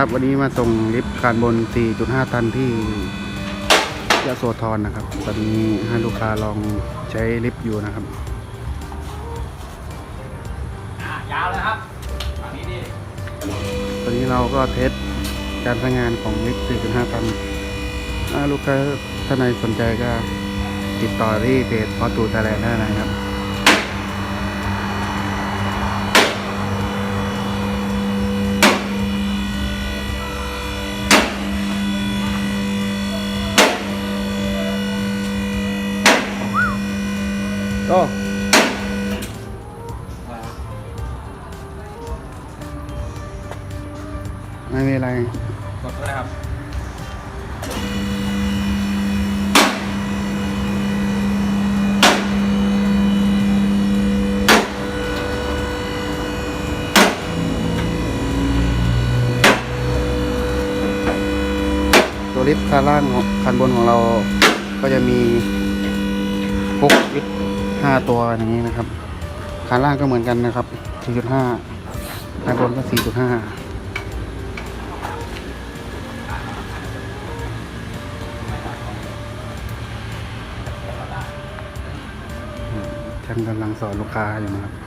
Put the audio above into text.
ครับ วันนี้มาส่งลิฟต์การบน 4.5 ตันที่ยะโสธรนะครับ ตอนนี้ให้ลูกค้าลองใช้ลิฟต์อยู่นะครับอะยาวเลยครับฝั่งนี้ดิตอนนี้เราก็เทสการใช้งานของลิฟต์ 4.5 ตันถ้าลูกค้าท่านใดสนใจก็ติดต่อที่เพจพอตูไทยแลนด์ได้นะครับ ก็ไม่มีอะไร กดก็ได้ครับตัวลิฟต์ข้างล่างคันบนของเราก็จะมีพกยึด 5 ตัวอย่างนี้นะครับขาล่างก็เหมือนกันนะครับ4.5ขาบนก็ 4.5ท่านกำลังสอนลูกค้าอยู่นะครับ